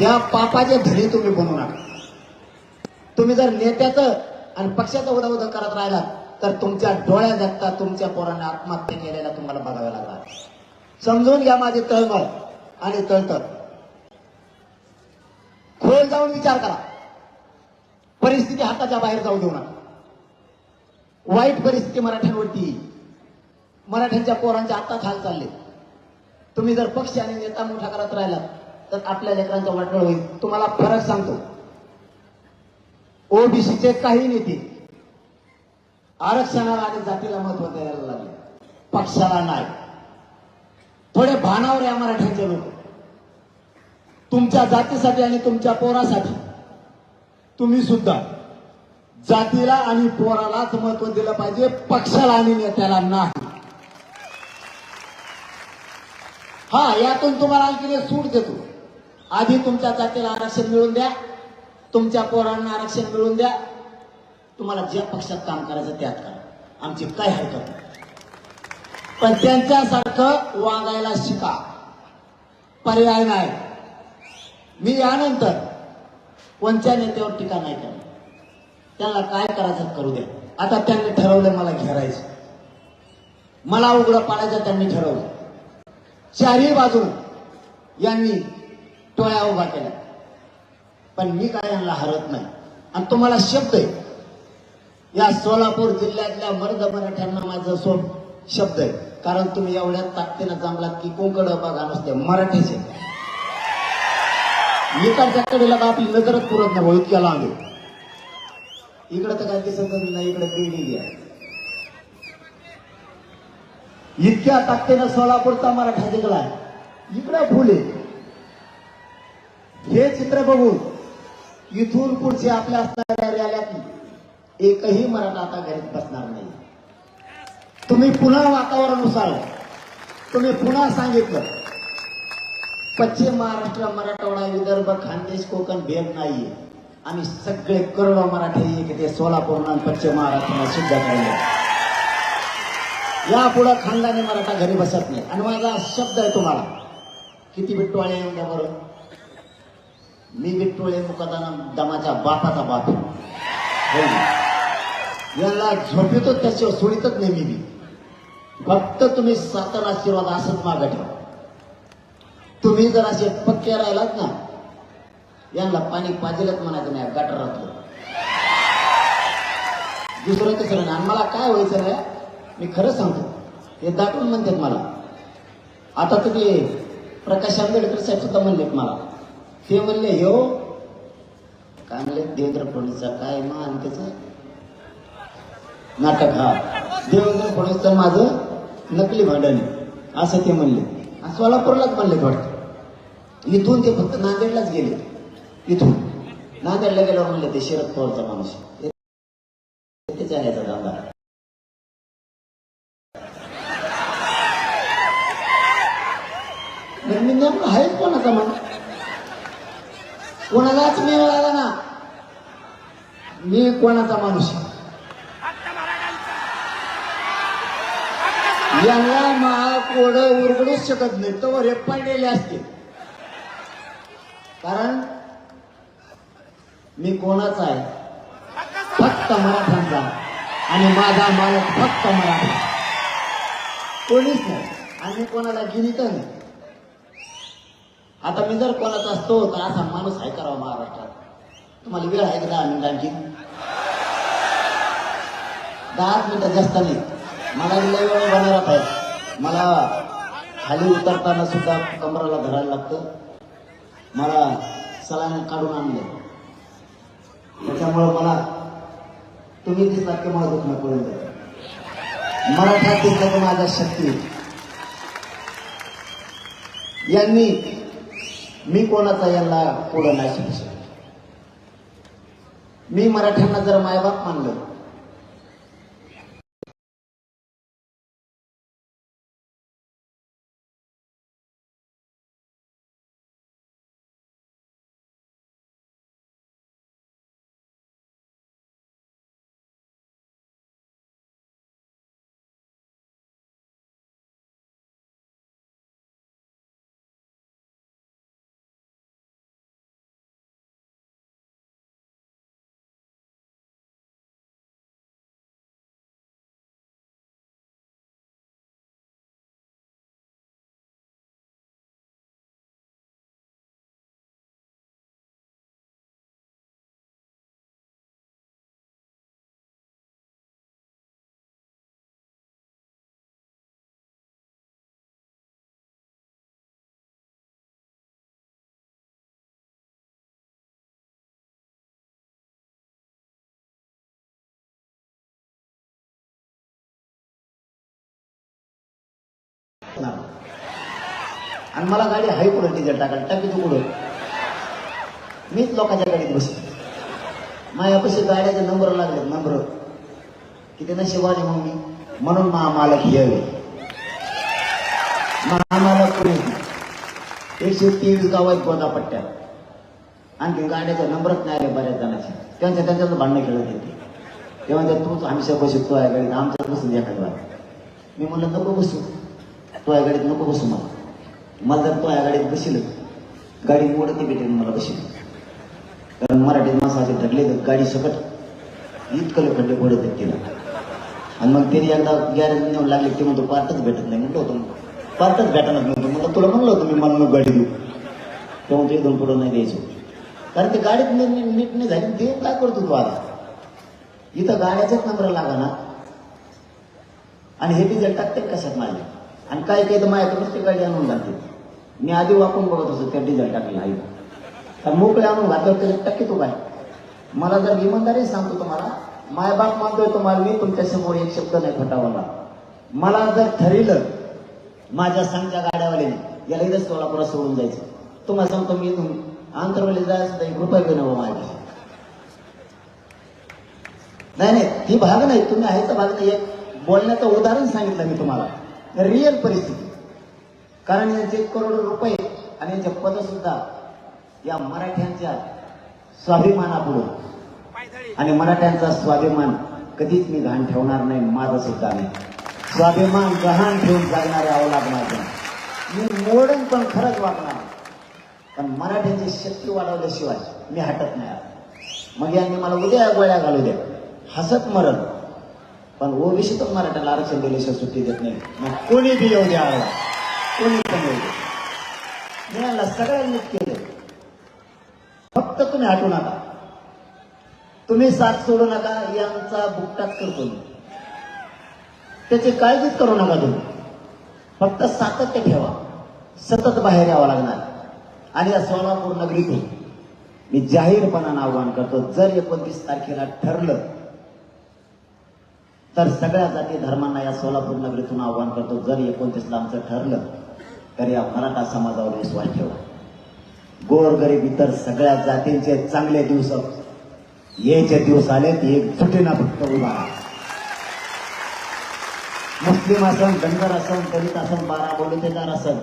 या पापाचे धडे तुम्ही बनू नका. तुम्ही जर नेत्याचं आणि पक्षाचं उदा उदा करत राहिलात तर तुमच्या डोळ्या जगता तुमच्या पोरांना आत्महत्या केलेल्या तुम्हाला बघाव्या लागणार. समजून घ्या माझे तळमळ आणि तळतळ. खोल जाऊन विचार करा. परिस्थिती हाताच्या बाहेर जाऊ देऊ नका. वाईट परिस्थिती मराठ्यांवरती मराठ्यांच्या पोरांच्या हातात हाल चालले. तुम्ही जर पक्ष आणि नेता मोठा करत राहिलात तर आपल्या लेकरांचा वाटळ होईल. तुम्हाला फरक सांगतो. ओबीसीचे काही नेते आरक्षणाला आणि जातीला महत्त्व द्यायला लागले. पक्षाला नाही. थोडे भानावर या मराठ्यांचे लोक. तुमच्या जातीसाठी आणि तुमच्या पोरासाठी तुम्ही सुद्धा जातीला आणि पोरालाच महत्त्व दिलं पाहिजे पक्षाला आणि नेत्याला नाही. हा यातून तुम्हाला आणखी सूट देतो. आधी तुमच्या जातीला आरक्षण मिळून द्या. तुमच्या पोरांना आरक्षण मिळून द्या. तुम्हाला ज्या पक्षात काम करायचं त्यात करा. आमची काय हरकत नाही. पण त्यांच्यासारखं वागायला शिका. पर्याय नाही. मी यानंतर कोणत्या नेत्यावर टीका नाही करणार. त्यांना काय करायचं करू द्या. आता त्यांनी ठरवलं मला घेरायचं. मला उघडं पाडायचं त्यांनी ठरवलं. चारही बाजून यांनी टोळ्या उभा केल्या. पण मी काय यांना हरत नाही. आणि तुम्हाला शब्द आहे. या सोलापूर जिल्ह्यातल्या मर्द मराठ्यांना माझं सोड शब्द आहे. कारण तुम्ही एवढ्या ताकदीनं जमलात की कोंकण बघा नसते मराठीचे इकडच्या कडेला आपली नजरच पुरत नाही भाऊ इतक्या लांब इकडं तर काय दिसतच नाही इकडे बिल्डिंग आहे इतक्या ताकदीनं सोलापूरचा मराठा जिंकलाय. इकडं फुल. आहे हे चित्र बघून इथून पुढचे आपल्या असणाऱ्या रॅल्यात एकही मराठा आता घरीत बसणार नाही. तुम्ही पुन्हा वातावरणानुसार तुम्ही पुन्हा सांगितलं. पश्चिम महाराष्ट्र मराठवाडा विदर्भ खानदेश कोकण भेद नाहीये. आम्ही सगळे करोडो मराठी एक ते सोलापूर आणि पश्चिम महाराष्ट्राला सिद्ध केले यापुढे खानदानी मराठा घरी बसत नाही. आणि माझा शब्द आहे तुम्हाला. किती बिट्टोळे येऊन द्या बरोबर मी बिट्टोळे मुकादाना दमाच्या बापाचा बाप याला झोपितो त्याच्यावर सोडितच नाही मी. फक्त तुम्ही सातारा आशीर्वाद असंच मागं ठेवा. तुम्ही जर असे पक्के राहिलात ना यांना पाणी पाजेलच म्हणायचं नाही गटारातलं दुसरं तिसरं नाही. आणि मला काय व्हायचं नाही मी खरं सांगतो. हे दाटून म्हणतात मला. आता तुम्ही प्रकाश आंबेडकर साहेब सुद्धा म्हणलेत मला. हे म्हणले हो काय म्हणले देवेंद्र फडणवीसचा काय मान त्याचा? नाटक हा. देवेंद्र फडणवीसचं माझं नकली भांडण असं ते म्हणले. आणि सोलापूरलाच म्हणले वाटतं इथून ते फक्त नांदेडलाच गेले. इथून. नांदेडला गेल्यावर म्हणले ते शरद पवारचा माणूस ते चालायचा धंदा मी नेमकं आहेच कोणाचा म्हण कोणालाच मी मिळाला ना. मी कोणाचा माणूस यांना महाकोड उरगडूच शकत नाही. तो हे पडलेले असते कारण मी कोणाचा आहे? फक्त मराठ्यांचा. आणि माझा मालक फक्त मराठा. कोणीच नाही. आणि कोणाला गिरीत नाही. आता मी जर कोणाचा असतो तर असा माणूस आहे करावा महाराष्ट्रात. तुम्हाला वेळ आहे का दहा मिनिटांची? आणखी दहा मिनिटं जास्त नाही. मला लय वेळ बनवत आहे. मला खाली उतरताना सुद्धा कमराला धरायला लागतं. मला सलाने काढून आणले. त्याच्यामुळं मला तुम्ही दिसलात की मला दुखणं पडून मराठा दिसला की माझ्या शक्ती. यांनी मी कोणाचा यांना पुढं नाही शिकू शकत. मी मराठ्यांना जर मायबाप मानलं आणि मला गाडी हाय पुढे डिझेल टाकायला टाकी तू पुढं. मीच लोकांच्या गाडीत बसले. माझ्यापाशी गाड्याचे नंबर लागले नंबर किती नशिबाने मग मी म्हणून महामालक यावे. महामालक पुढे. एकशे तेवीस गावात गोदा पट्ट्यात आणखी गाड्याचा नंबरच नाही आले बऱ्याच जणांचे. त्यांच्या त्यांच्याच भांडणं खेळत येते तेव्हा त्या तूच बसू तो आहे गाडीत आमच्याच बसून एखाद्या मी म्हणलं नको बसू. तो या गाडीत नको बसू मला. मला जर तो या गाडीत बसेल गाडी मोडती भेटेल मला बसेल? कारण मराठीत माणसं असे ढकले तर गाडी सकट इतकं खड्डे पडत आहेत तिला आणि मग तिने एकदा गॅरेज नेऊन लागले ते म्हणतो पार्टच भेटत नाही. म्हणतो होतो पार्टच भेटणार नव्हतं म्हणलं तुला म्हणलं होतं मी मला गाडी देऊ. तेव्हा ते एकदम पुढं नाही द्यायचो. कारण ते गाडीत नीट नीट नाही झाली ते काय करतो तू आता? इथं गाड्याचाच नंबर लागा ना. आणि हे डिझेल टाकते कशात माझे? आणि काय काय तर माझ्याकडूनच ते गाडी आणून घालते मी आधी वापरून बघत असतो त्या डिझेल टाकलेला आई तर मोकळे आणून घातलं तरी टक्के तो काय मला जर इमानदारी सांगतो तुम्हाला मायबाप मानतोय तुम्हाला मी तुमच्यासमोर एक शब्द नाही फटावला. मला जर ठरलं माझ्या सांगच्या गाड्यावाल्याने याला इथंच सोलापुरात सोडून जायचं. तुम्हाला सांगतो मी इथून आंतरवाली जायचं तर एक रुपये घेणं बाबा माझ्या नाही नाही ही भाग नाही तुम्ही आहे तर भाग नाही. एक बोलण्याचं उदाहरण सांगितलं मी तुम्हाला. रिअल परिस्थिती. कारण यांचे करोड रुपये आणि यांचे पद सुद्धा या मराठ्यांच्या स्वाभिमानापुढे. आणि मराठ्यांचा स्वाभिमान कधीच मी घाण ठेवणार नाही माझं सुद्धा नाही. स्वाभिमान गहाण ठेवून जगणारे अवलाद माझं मी मोडून पण खरंच वागणार. पण मराठ्यांची शक्ती वाढवल्याशिवाय मी हटत नाही. मग यांनी मला उद्या गोळ्या घालू द्या. हसत मरण पण ओबीसी तर मराठ्याला आरक्षण दिल्याशिवाय सुट्टी देत नाही. मग कोणी बी येऊ द्या कोणी पण येऊ द्या. मी केलं. फक्त तुम्ही हटू नका. तुम्ही साथ सोडू नका यांचा बुकटाच करतो मी. त्याची काळजीच करू नका तुम्ही. फक्त सातत्य ठेवा. सतत बाहेर यावं लागणार. आणि या सोलापूर नगरीतून मी जाहीरपणानं आवाहन करतो जर एकोणतीस तारखेला ठरलं तर सगळ्या जाती धर्मांना या सोलापूर नगरीतून आवाहन करतो. जर एकोणतीसला आमचं ठरलं तर या मराठा समाजावर विश्वास ठेवा. गोरगरीब इतर सगळ्या जातींचे चांगले दिवस यायचे दिवस आलेत एक फुटीना फक्त उभा मुस्लिम असन धनगर असन दलित असन बारा बोलतेदार असन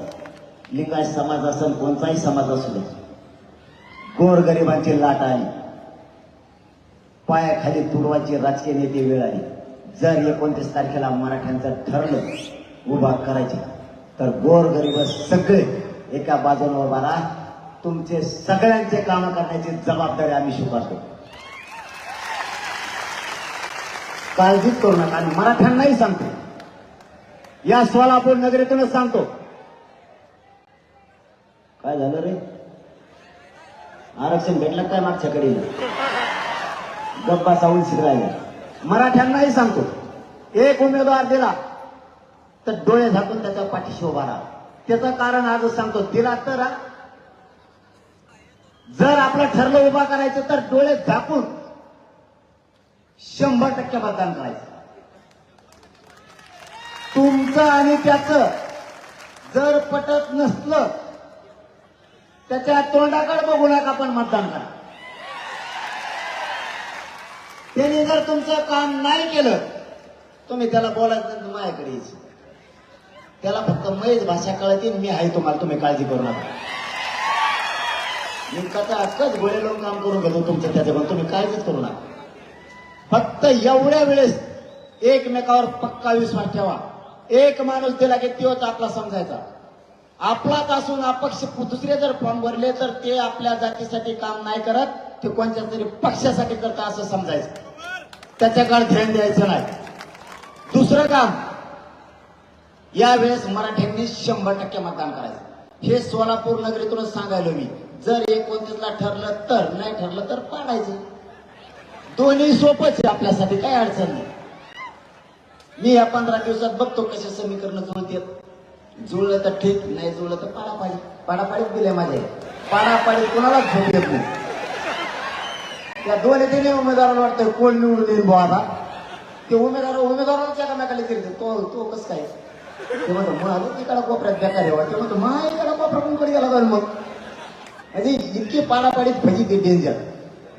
लिंगायत समाज असन कोणताही समाज असू दे. गोरगरिबांची लाट आली. पायाखाली तुडवाची राजकीय नेते वेळ आली. जर एकोणतीस तारखेला मराठ्यांचं ठरलं उभा करायचं तर गोरगरीब सगळे एका बाजूने उभा राहा. तुमचे सगळ्यांचे काम करण्याची जबाबदारी आम्ही स्वीकारतो. काळजीच करू नका आणि मराठ्यांनाही सांगतो. या सोलापूर नगरीतूनच सांगतो. काय झालं रे? आरक्षण भेटलं काय मागच्या कडे गप्पा सावून शिकरायला मराठ्यांनाही सांगतो एक उमेदवार दिला तर डोळे झाकून त्याच्या पाठीशी उभा राहा. त्याचं कारण आज सांगतो दिला तर जर आपलं ठरलं उभा करायचं तर डोळे झाकून शंभर टक्के मतदान करायचं. तुमचं आणि त्याचं जर पटत नसलं त्याच्या तोंडाकडे बघू नका पण मतदान करा. त्याने जर तुमचं काम नाही केलं तुम्ही त्याला बोलायचं माझ्याकडे त्याला फक्त मैच भाषा कळते मी आहे तुम्हाला तुम्ही काळजी करू नका. मी अक्कच गोळे लोक काम करून घेतो तुमचं त्याच्या पण तुम्ही काळजीच करू नका. फक्त एवढ्या वेळेस एकमेकावर पक्का विश्वास ठेवा. एक माणूस दिला की तोच आपला समजायचा. आपलाच असून अपक्ष दुसरे जर फॉर्म भरले तर ते आपल्या जातीसाठी काम नाही करत ते कोणत्या तरी पक्षासाठी करतात असं समजायचं. त्याच्याकडे ध्यान द्यायचं नाही. दुसरं काम यावेळेस मराठ्यांनी शंभर टक्के मतदान करायचं. हे सोलापूर नगरीतूनच सांगायलो मी. जर एकोणतीसला ठरलं तर नाही ठरलं तर पाडायचं. दोन्ही सोपच आहे आपल्यासाठी काय अडचण नाही. मी या पंधरा दिवसात बघतो कसे समीकरण जुळत जुळलं तर ठीक नाही जुळलं तर पाडापाडी. पाडापाडीत दिले माझे पाडापाडीत कोणालाच झोप येत नाही. त्या दोन्ही तिन्ही उमेदवाराला वाटतं कोण निवडून येईल बुवा आता? ते उमेदवार उमेदवारालाच एकामेकाला तरी तो. तो कसं काय? ते म्हणतो मग तिकडं कोपऱ्यात बेकार आहे ते म्हणतो मा इकडं कोपरा कोणकडे गेला जाईल मग? म्हणजे इतकी पाडापाडीत भजी ते डेंजर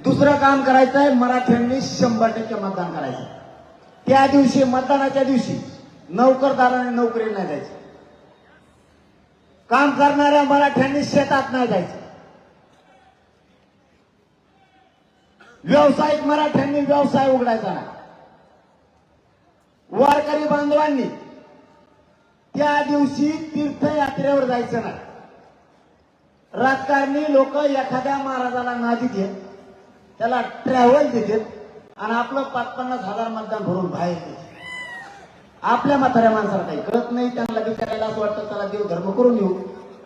दुसरं काम करायचं आहे मराठ्यांनी शंभर टक्के मतदान करायचं त्या दिवशी मतदानाच्या दिवशी नोकरदाराने नोकरी नाही द्यायची. काम करणाऱ्या मराठ्यांनी शेतात नाही जायचं. व्यावसायिक मराठ्यांनी व्यवसाय उघडायचा नाही. वारकरी बांधवांनी त्या दिवशी तीर्थयात्रेवर जायचं नाही. राजकारणी लोक एखाद्या महाराजाला नादी घेत त्याला ट्रॅव्हल देतात आणि आपलं पाच पन्नास हजार मतदान भरून बाहेर येते आपल्या म्हाताऱ्या माणसाला काही कळत नाही त्यांना विचारायला असं वाटतं त्याला देव धर्म करून येऊ.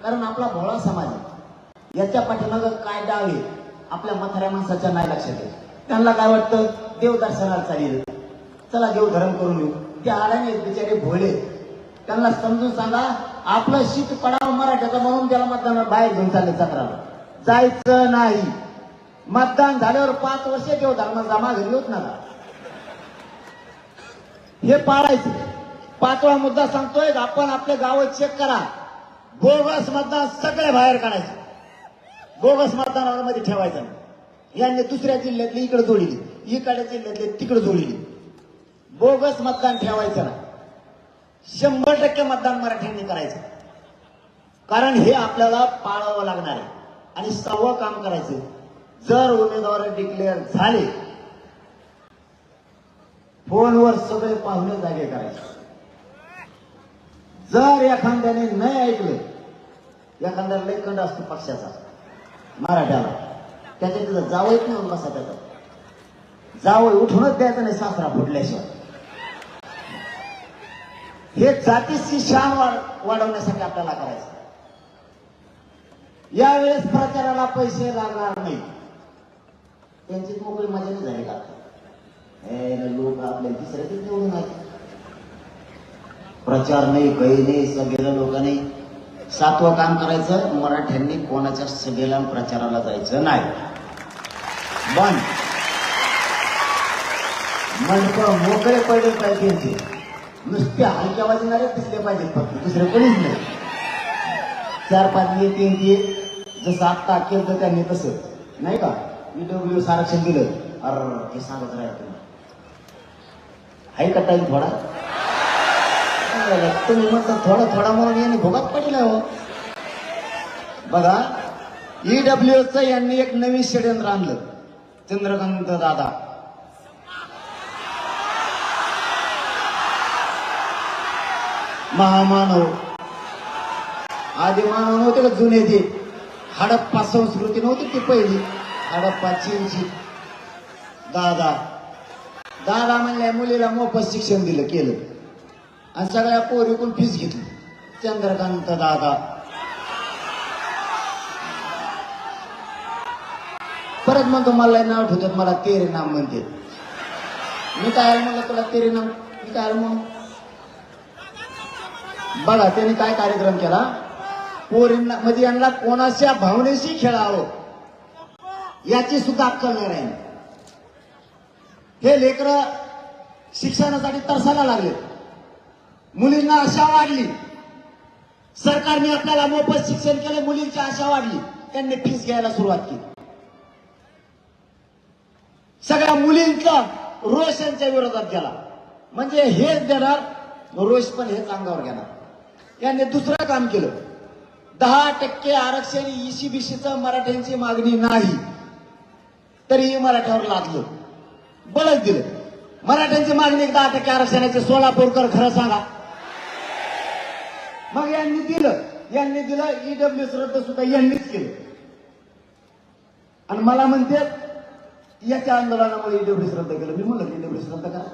कारण आपला भोळा समाज आहे. याच्या पाठीमागं काय डाव आहे? आपल्या म्हाताऱ्या माणसाच्या नाही लक्षात येत. त्यांना काय वाटतं? देव दर्शनाला चालेल. चला देव धर्म करून येऊ ते आल्याने बिचारे भोळे त्यांना समजून सांगा आपलं शीत पडाव मराठ्याचा म्हणून त्याला मतदान बाहेर घेऊन चालले चक्राला जायचं नाही. मतदान झाल्यावर पाच वर्ष देव धर्म जमा घरी होत नका हे पाळायचं. पाचवा मुद्दा सांगतोय आपण आपले गाव चेक करा. गोरस मतदान सगळे बाहेर काढायचे. बोगस मतदानामध्ये ठेवायचं यांनी दुसऱ्या जिल्ह्यातली इकडे जोडली. इकडे जिल्ह्यातले तिकडे जोडली. बोगस मतदान ठेवायचं ना शंभर टक्के मतदान मराठ्यांनी करायचं. कारण हे आपल्याला पाळावं लागणार आहे. आणि सहावं काम करायचं जर उमेदवार डिक्लेअर झाले फोनवर सगळे पाहुणे जागे करायचे. जर एखाद्याने नाही ऐकले एखाद्या लेखंड असतो पक्षाचा. मराठ्याला. त्याच्या तिथं जावं नाही बसा त्याचा जावं उठूनच द्यायचं नाही सासरा फुटल्याशिवाय. हे जातीची शान वाढवण्यासाठी आपल्याला करायचं. यावेळेस प्रचाराला पैसे लागणार नाही. त्यांची मोकळी मजा नाही झाली का? हे लोक आपल्या तिसऱ्यातच निवडून आले प्रचार नाही काही नाही सगळ्या लोकांनी नाही सातवं काम करायचं मराठ्यांनी कोणाच्या सभेला प्रचाराला जायचं नाही. पण मंडप मोकळे पडले पाहिजे नुसते हलक्या वाजणारे दिसले पाहिजेत फक्त दुसरे कोणीच नाही. चार पाच तीन ते जसं आत्ता केलं त्यांनी तसं नाही का? ईडब्ल्यू आरक्षण दिलं. अर ते सांगत राहत तुम्ही. आहे का टाईम थोडा? तुम्ही म्हणता थोडा थोडा म्हणून यांनी भोगात पडला हो. बघा ईडब्ल्यूचं यांनी एक नवीन षडयंत्र आणलं. चंद्रकांत दादा. महामानव. आधी मानव नव्हते का जुने ते? हडप्पा संस्कृती नव्हती ती पहिली? हडप्पा चीनची. दादा. दादा म्हणल्या मुलीला मोफत शिक्षण दिलं केलं. आणि सगळ्या पोरीकून फीस घेतली. चंद्रकांत दादा. परत म्हणतो मला नाव ठेवतात मला तेरे नाम म्हणते. मी काय म्हणलं तुला तेरे नाम मी काय म्हणून? बघा त्याने काय कार्यक्रम केला? पोरींना म्हणजे यांना कोणाच्या भावनेशी खेळावं याची सुद्धा अक्कल नाही हे लेकर शिक्षणासाठी तरसायला लागले. मुलींना आशा वाढली. सरकारने आपल्याला मोफत शिक्षण केलं मुलींची आशा वाढली. त्यांनी फीस घ्यायला सुरुवात केली. सगळ्या मुलींचा रोष यांच्या विरोधात गेला. म्हणजे हेच देणार रोष पण हेच अंगावर घेणार. यांनी दुसरं काम केलं. दहा टक्के आरक्षण इशी मराठ्यांची मागणी नाही. तरीही मराठ्यावर लादलं. बळच दिलं. मराठ्यांची मागणी दहा टक्के आरक्षणाचे सोलापूरकर खरं सांगा. मग यांनी दिलं. यांनी दिलं ईडब्ल्यू रद्द सुद्धा यांनीच केलं. आणि मला म्हणते याच्या आंदोलनामुळे ईडब्ल्यूस रद्द केलं. मी म्हणलं ईडब्ल्यूस रद्द करा.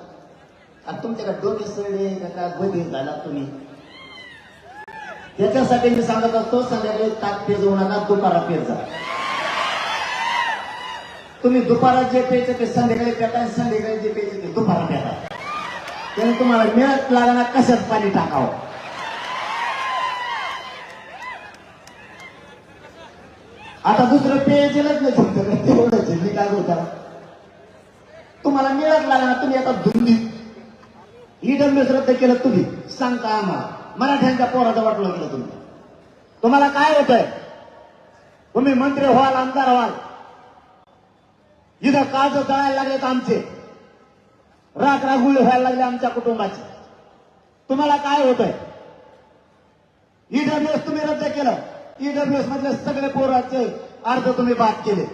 आणि तुमच्याकडे डोके सडे का बधीर झाला तुम्ही? त्याच्यासाठी मी सांगत असतो संध्याकाळी ताक पेजवू नका दुपारा पेजा तुम्ही दुपारा जे प्यायचं ते संध्याकाळी पेटा संध्याकाळी जे प्यायचं ते दुपारा पेटा. त्याने तुम्हाला मिळत लागणार कशात पाणी टाकावं? आता दुसरं पेयजलच नाही तुमचं तेवढंच मी काय होता. तुम्हाला मिळत लागणार तुम्ही आता धुंदी. ईडब्ल्यूस रद्द केलं तुम्ही. सांगता आम्हाला मराठ्यांच्या पोराचं वाटलं केलं तुम्ही. तुम्हाला काय होतंय? तुम्ही मंत्री व्हाल आमदार व्हाल. इथं काज जळायला लागलेत आमचे. राख रागुळे व्हायला लागले आमच्या कुटुंबाचे. तुम्हाला काय होतंय? ईडब्ल्यूएस तुम्ही रद्द केलं. ईडब्ल्यूएस मधले सगळे पोरांचे अर्ज तुम्ही बाद केले.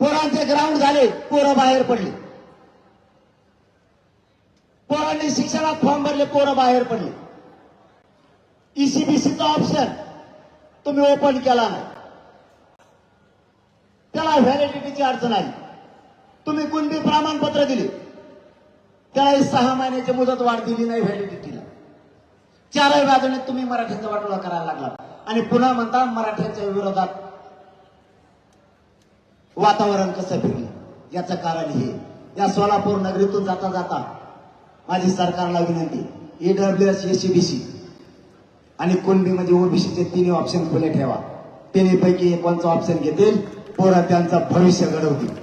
पोरांचे ग्राउंड झाले पोरं बाहेर पडली. पोरांनी शिक्षणात फॉर्म भरले पोरं बाहेर पडले. ईसीबीसीचा ऑप्शन तुम्ही ओपन केला नाही. त्याला व्हॅलिडिटीची अडचण आली. तुम्ही कुणबी प्रमाणपत्र दिली? त्याला सहा महिन्याची मुदत वाढ दिली नाही व्हॅलिडिटीला चारही बाजूने तुम्ही मराठ्यांचा वाटोळा करायला लागला आणि पुन्हा म्हणता मराठ्यांच्या विरोधात वातावरण कसं फिरलं? याचं कारण हे. या सोलापूर नगरीतून जाता जाता माझी सरकारला विनंती ईडब्ल्यू एस एसीबीसी आणि कुणबीमध्ये ओबीसीचे तिन्ही ऑप्शन खुले ठेवा. तिन्ही पैकी कोणचा ऑप्शन घेतील पोरं त्यांचं भविष्य घडवतील.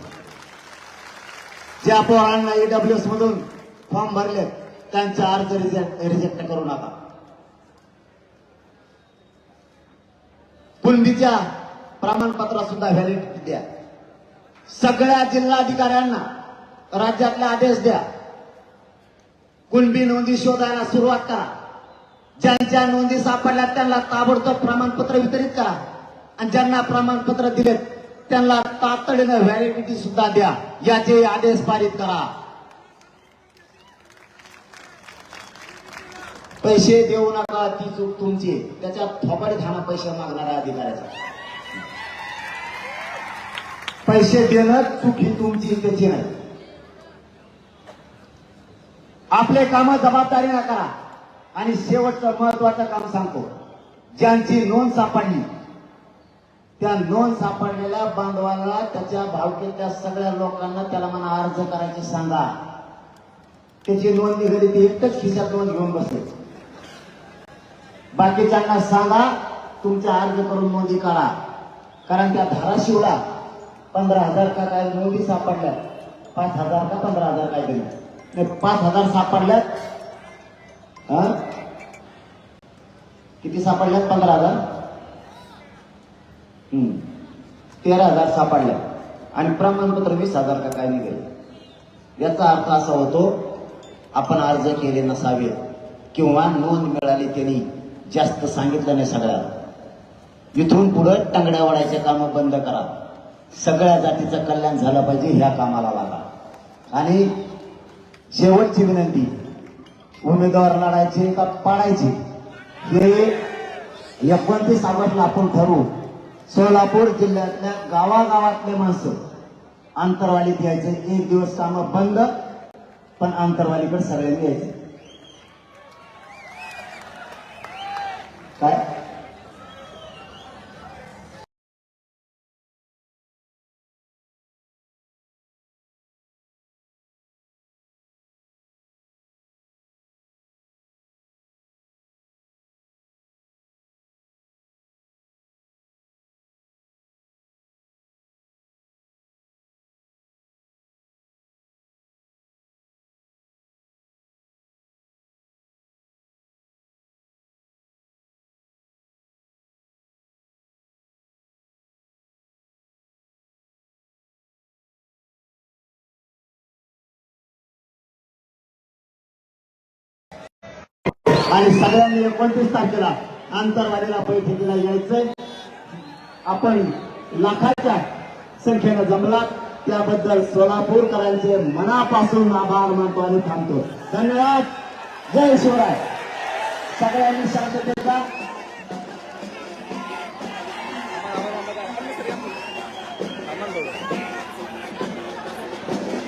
ज्या पोरांना ईडब्ल्यू एस मधून फॉर्म भरले त्यांचा अर्ज रिजेक्ट रिजेक्ट करू नका. कुणबीच्या प्रमाणपत्र सुद्धा व्हॅलिडिटी द्या. सगळ्या जिल्हाधिकाऱ्यांना राज्यातले आदेश द्या. कुणबी नोंदी शोधायला सुरुवात करा. ज्यांच्या नोंदी सापडल्या त्यांना ताबडतोब प्रमाणपत्र वितरित करा. आणि ज्यांना प्रमाणपत्र दिलेत त्यांना तातडीनं व्हॅलिडिटी सुद्धा द्या. याचे आदेश पारित करा. पैसे देऊ नका ती चूक तुमची. त्याच्या त्याच्यात थोपाडीत पैसे मागणाऱ्या अधिकाऱ्याचा. पैसे देणं चूक ही तुमची त्याची नाही. आपले काम जबाबदारीनं करा आणि शेवटचं महत्वाचं काम सांगतो. ज्यांची नोंद सापडली त्या नोंद सापडलेल्या बांधवाला त्याच्या भावकीतल्या सगळ्या लोकांना त्याला मला अर्ज करायचे सांगा. त्याची नोंद निघाली ती एकच खिशात नोंद घेऊन बसले. बाकीच्यांना सांगा तुमचा अर्ज करून नोंदी काढा. कारण त्या धाराशिवला पंधरा हजार का काय नोंदी सापडल्या. पाच हजार का पंधरा हजार काय तरी. नाही, पाच हजार सापडल्यात. किती सापडल्यात? पंधरा हजार. हम्म. तेरा हजार सापडल्या आणि प्रमाणपत्र वीस हजार का काय निघेल. याचा अर्थ असा होतो आपण अर्ज केले नसावे किंवा नोंद मिळाली त्यांनी जास्त सांगितलं नाही सगळ्याला. इथून पुढं टंगड्या वाढायचे कामं बंद करा. सगळ्या जातीचं कल्याण झालं पाहिजे ह्या कामाला लागा. आणि शेवटची विनंती उमेदवार लढायचे का पाडायचे हे एकोणतीस ऑगस्टला आपण ठरवू. सोलापूर जिल्ह्यातल्या गावागावातले माणसं आंतरवालीत यायचे एक दिवस कामं बंद पण आंतरवालीकडे सगळ्यांनी यायचे. आणि सगळ्यांनी एकोणतीस तारखेला आंतरवाडीला बैठकीला यायचंय. आपण लाखाच्या संख्येनं जमला त्याबद्दल सोलापूरकरांचे मनापासून आभार मानतो आणि थांबतो. धन्यवाद. जय शिवराय. सगळ्यांनी शांततेचा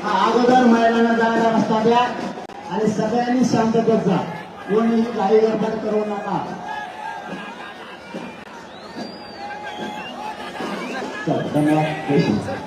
हा अगोदर महिलांना जायला रस्ता द्या आणि सगळ्यांनी शांततेत जा. कोणीही काही गडबड करू नका. धन्यवाद.